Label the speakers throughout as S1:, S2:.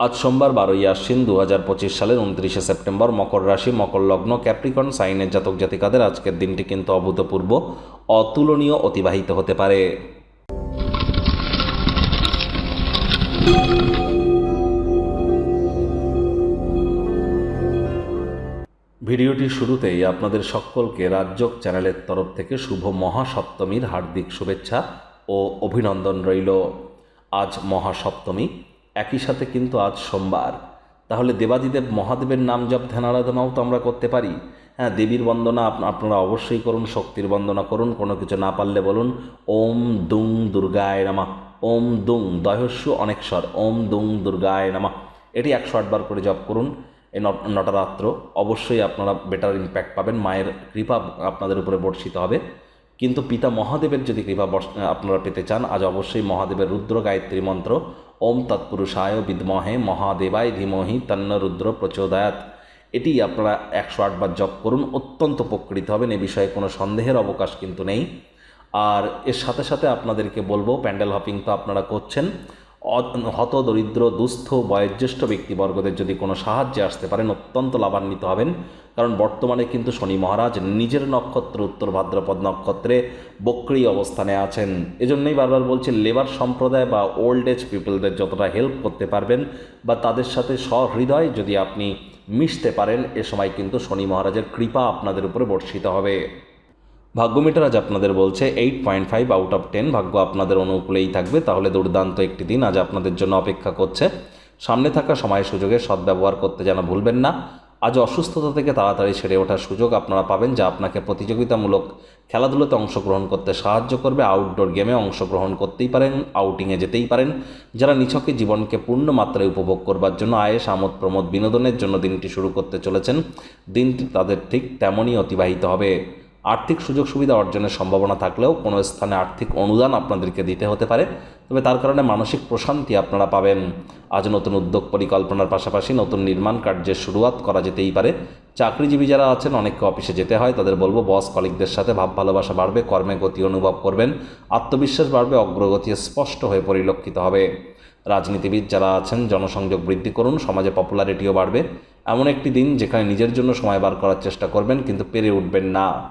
S1: আজ সোমবার বারোই আশ্বিন দু হাজার পঁচিশ সালের উনত্রিশে সেপ্টেম্বর মকর রাশি, মকর লগ্ন, ক্যাপ্রিকন, সাইনের জাতক জাতিকাদের আজকের দিনটি কিন্তু অভূতপূর্ব, অতুলনীয়, অতিবাহিত হতে পারে। ভিডিওটির শুরুতেই আপনাদের সকলকে রাজ্যক চ্যানেলের তরফ থেকে শুভ মহাসপ্তমীর হার্দিক শুভেচ্ছা ও অভিনন্দন রইল। আজ মহাসপ্তমী একই সাথে কিন্তু আজ সোমবার। তাহলে দেবাদিদেব মহাদেবের নাম জপ ধ্যান আরাধনাও তো আমরা করতে পারি। হ্যাঁ দেবীর বন্দনা আপ- আপনারা অবশ্যই করুন, শক্তির বন্দনা করুন, কোনো কিছু না পারলে বলুন, ওম দুং দুর্গায় নামা, ওম দুং দহস্য অনেক স্বর ওম দুং দুর্গায় নামা। এটি একশো আটবার করে জপ করুন, এই নটারাত্র। অবশ্যই আপনারা বেটার ইম্প্যাক্ট পাবেন, মায়ের কৃপা আপনাদের উপরে বর্ষিত হবে। কিন্তু পিতা মহাদেবের যদি কৃপা আপনারা পেতে চান, আজ অবশ্যই মহাদেবের রুদ্র গায়ত্রী মন্ত্র ওম তৎপুরুষায় বিদ্মহে মহাদেবায় ধীমহি তন্ন রুদ্র প্রচোদয়াত এটি আপনারা একশো আটবার জপ করুন, অত্যন্ত উপকৃত হবেন, এ বিষয়ে কোনো সন্দেহের অবকাশ কিন্তু নেই। আর এর সাথে সাথে আপনাদেরকে বলব, প্যান্ডেল হপিং তো আপনারা করছেন হত, দরিদ্র, দুস্থ, বয়োজ্যেষ্ঠ ব্যক্তিবর্গদের যদি কোনো সাহায্যে আসতে পারেন, অত্যন্ত লাভান্বিত হবেন। কারণ বর্তমানে কিন্তু শনি মহারাজ নিজের নক্ষত্র, উত্তর ভাদ্রপদ নক্ষত্রে বক্রি অবস্থানে আছেন। এজন্যই বারবার বলছি, লেবার সম্প্রদায় বা ওল্ড এজ পিপলদের যতটা হেল্প করতে পারবেন বা তাদের সাথে সহৃদয় যদি আপনি মিশতে পারেন, এ সময় কিন্তু শনি মহারাজের কৃপা আপনাদের উপরে বর্ষিত হবে। ভাগ্যমিটার আজ আপনাদের বলছে eight point five out of ten ভাগ্য আপনাদের অনুকূলেই থাকবে। তাহলে দুর্দান্ত একটি দিন আজ আপনাদের জন্য অপেক্ষা করছে। সামনে থাকা সময় সুযোগে সদ্ব্যবহার করতে যেন ভুলবেন না। আজ অসুস্থতা থেকে তাড়াতাড়ি সেরে ওঠার সুযোগ আপনারা পাবেন, যা আপনাকে প্রতিযোগিতামূলক খেলাধুলোতে অংশগ্রহণ করতে সাহায্য করবে। আউটডোর গেমে অংশগ্রহণ করতেই পারেন আউটিংয়ে যেতেই পারেন। যারা নিছকে জীবনকে পূর্ণ মাত্রায় উপভোগ করবার জন্য আয়েস, আমোদ, প্রমোদ বিনোদনের জন্য দিনটি শুরু করতে চলেছেন, দিনটি তাদের ঠিক তেমনই অতিবাহিত হবে। আর্থিক সুযোগ সুবিধা অর্জনের সম্ভাবনা থাকলেও কোনো স্থানে আর্থিক অনুদান আপনাদেরকে দিতে হতে পারে। তবে তার কারণে মানসিক প্রশান্তি আপনারা পাবেন। আজ নতুন উদ্যোগ পরিকল্পনার পাশাপাশি নতুন নির্মাণ কার্যের শুরুয়াত করা যেতেই পারে। চাকরিজীবী যারা আছেন, অনেককে অফিসে যেতে হয়, তাদের বলব, বস কলিকদের সাথে ভাব ভালোবাসা বাড়বে, কর্মে গতি অনুভব করবেন। আত্মবিশ্বাস বাড়বে, অগ্রগতি স্পষ্ট হয়ে পরিলক্ষিত হবে। রাজনীতিবিদ যারা আছেন, জনসংযোগ বৃদ্ধি করুন, সমাজে পপুলারিটিও বাড়বে। এমন একটি দিন যেখানে নিজের জন্য সময় বার করার চেষ্টা করবেন, কিন্তু পেরে উঠবেন না।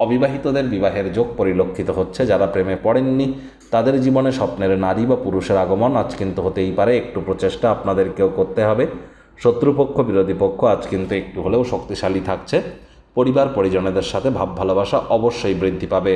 S1: অবিবাহিতদের বিবাহের যোগ পরিলক্ষিত হচ্ছে, যারা প্রেমে পড়েননি, তাদের জীবনে স্বপ্নের নারী বা পুরুষের আগমন আজ কিন্তু হতেই পারে, একটু প্রচেষ্টা আপনাদেরকেও করতে হবে। শত্রুপক্ষ, বিরোধী পক্ষ আজ কিন্তু একটু হলেও শক্তিশালী থাকছে, পরিবার, পরিজনেদের সাথে ভাব ভালোবাসা অবশ্যই বৃদ্ধি পাবে।